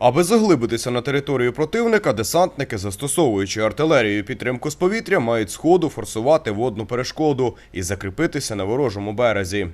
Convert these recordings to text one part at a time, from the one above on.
Аби заглибитися на територію противника, десантники, застосовуючи артилерію підтримку з повітря, мають сходу форсувати водну перешкоду і закріпитися на ворожому березі.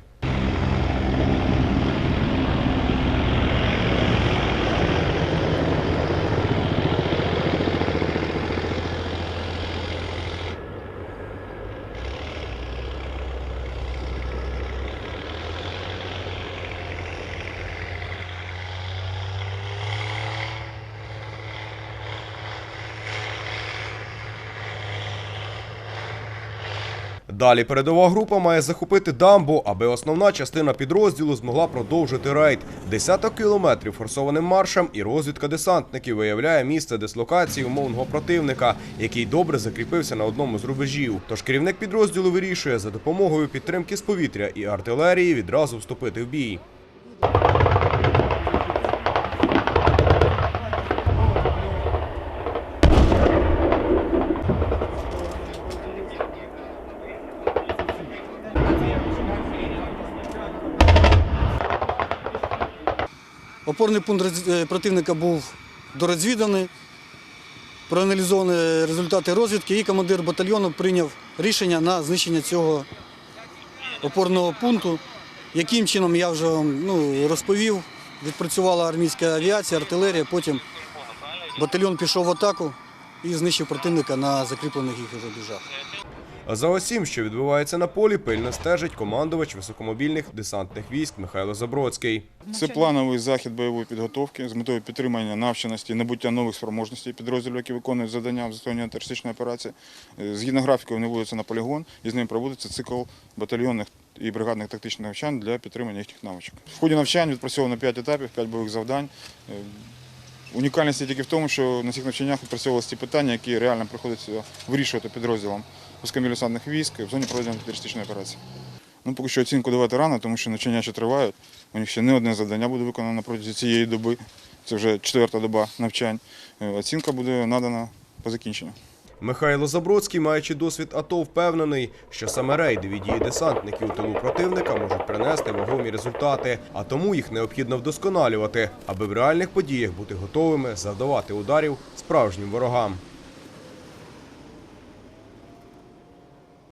Далі передова група має захопити дамбу, аби основна частина підрозділу змогла продовжити рейд. Десяток кілометрів форсованим маршем і розвідка десантників виявляє місце дислокації умовного противника, який добре закріпився на одному з рубежів. Тож керівник підрозділу вирішує за допомогою підтримки з повітря і артилерії відразу вступити в бій. Опорний пункт е, противника був дорозвіданий, проаналізовані результати розвідки, і командир батальйону прийняв рішення на знищення цього опорного пункту. Яким чином я вже ну, розповів, відпрацювала армійська авіація, артилерія, потім батальйон пішов в атаку і знищив противника на закріплених їх рубежах. А за усім, що відбувається на полі, пильно стежить командувач високомобільних десантних військ Михайло Забродський. Це плановий захід бойової підготовки з метою підтримання навченості, набуття нових спроможностей підрозділів, які виконують завдання в застосуванні антитерористичної операції. Е, Згідно графіку, вони виводяться на полігон і з ним проводиться цикл батальйонних і бригадних тактичних навчань для підтримання їхніх навичок. В ході навчань відпрацьовано 5 етапів, 5 бойових завдань. Унікальність тільки в тому, що на цих навчаннях відпрацьовувалися ті питання, які реально приходиться вирішувати підрозділом військових військ в зоні проведення терористичної операції. Ну, поки що оцінку давати рано, тому що навчання ще тривають. У них ще не одне завдання буде виконано протягом цієї доби. Це вже четверта доба навчань. Е, Оцінка буде надана по закінченню. Михайло Забродський, маючи досвід АТО, впевнений, що саме рейди від дії десантників у тилу противника можуть принести вагомі результати, а тому їх необхідно вдосконалювати, аби в реальних подіях бути готовими завдавати ударів справжнім ворогам.